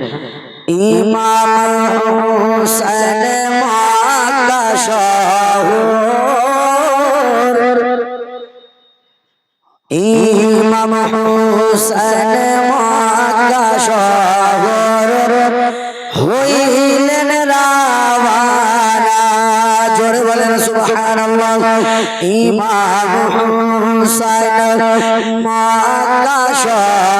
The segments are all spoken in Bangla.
ইমাম হুসেন মাতা শহর ইমাম হুসেন মাতা শহর হইলেন রাওয়ানা জোরে বলেন সুবহানাল্লাহ ইমাম হুসেন মাতা শহর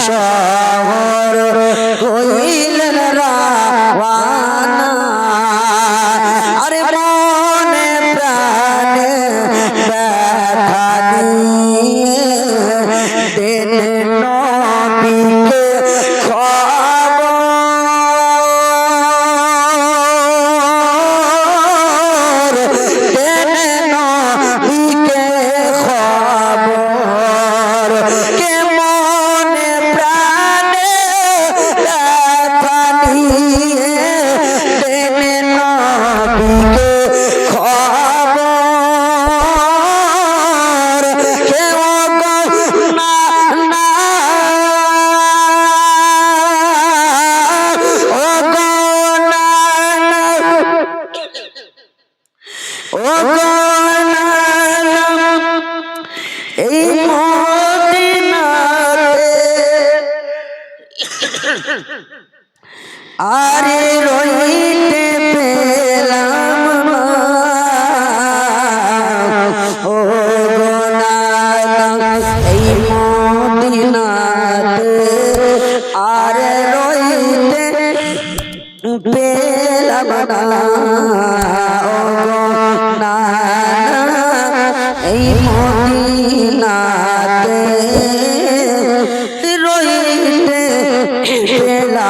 শহর হইলেন আরে রইতে গেলা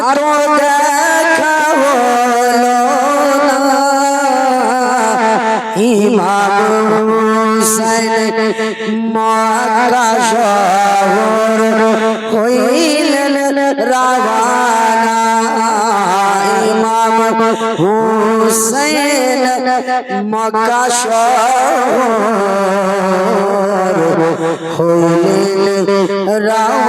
আর তো না। ইমাম হুসাইন মক্কা শহর হইলেন রাগানা ইমাম হুসাইন মক্কা শহর হইলেন রাগানা